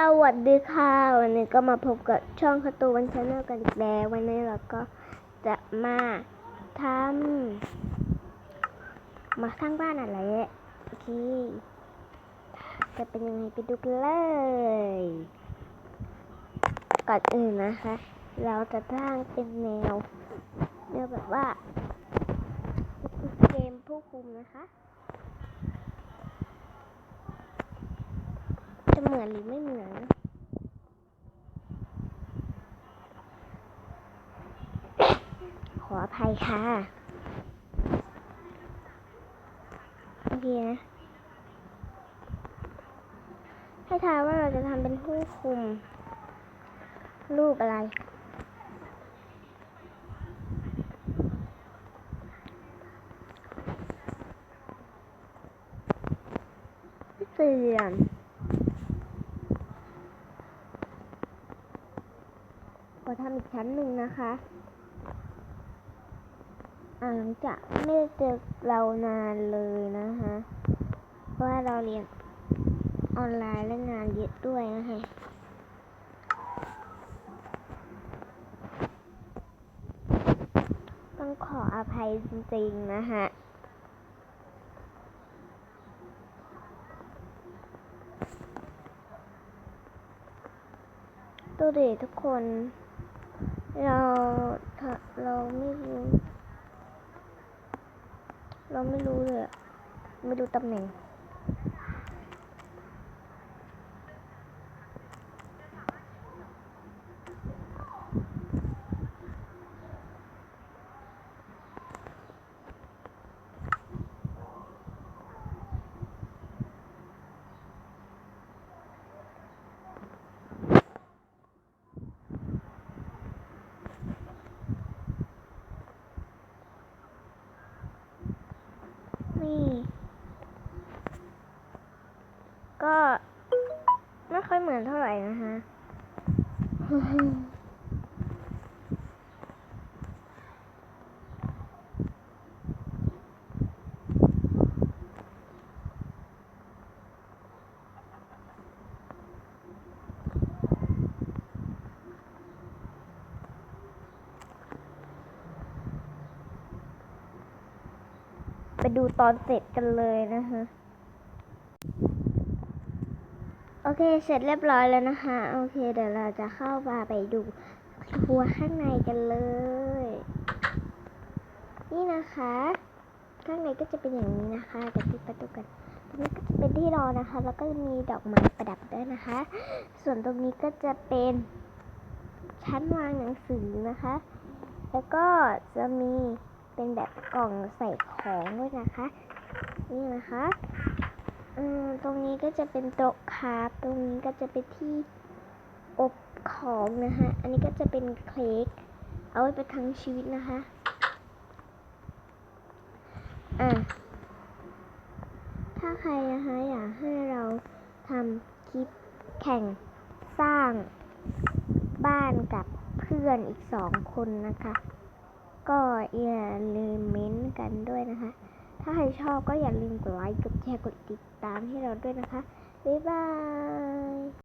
สวัสดีค่ะ วันนี้ก็มาพบกับช่องคาตูวันชาแนลกันอีกแล้ววันนี้เราก็จะมาทำมาสร้างบ้านอะไรโอเคจะเป็นยังไงไปดูกันเลยก่อนอื่นนะคะ เราจะสร้างเป็นแนวแนวแบบว่าเกมผู้คุมนะคะ จะเห มือนหรือไม่เหมือนขออภัยค่ะโอเคนะให้ทายว่าเราจะทำเป็นผู้คุม รูปอะไรเตือน ขอทำอีกชั้นหนึ่งนะคะอ่าหลังจากไม่เจอเรานานเลยนะคะ เพราะว่าเราเรียนออนไลน์และงานเยอะด้วยนะคะต้องขออภัยจริงๆนะคะดูดิทุกคน เราถ้าเราไม่รู้ เราไม่รู้เลยไม่รู้ตำแหน่ง นี่ ก็ ไม่ค่อยเหมือนเท่าไหร่นะคะไปดูตอนเสร็จกันเลยนะคะ โอเค เสร็จเรียบร้อยแล้วนะคะ โอเค เดี๋ยวเราจะเข้ามาไปดูครัวข้างในกันเลย นี่นะคะ ข้างในก็จะเป็นอย่างนี้นะคะเดี๋ยวปิดประตูกันตรงนี้ก็จะเป็นที่รอนะคะ แล้วก็มีดอกไม้ประดับด้วยนะคะ ส่วนตรงนี้ก็จะเป็นชั้นวางหนังสือนะคะ แล้วก็จะมีเป็นแบบกล่องใส่ของด้วยนะคะ นี่นะคะ ตรงนี้ก็จะเป็นโต๊ะคราฟตรงนี้ก็จะเป็นที่อบของนะคะ อันนี้ก็จะเป็นเค้ก เอาไว้ประทังชีวิตนะคะ อะ ถ้าใครนะคะอยากให้เราทำคลิปแข่งสร้างบ้านกับเพื่อนอีกสองคนนะคะ ก็อย่าลืมเม้นกันด้วยนะคะ ถ้าใครชอบก็อย่าลืมกดไลค์ กดแชร์ กดติดตามให้เราด้วยนะคะ บ๊ายบาย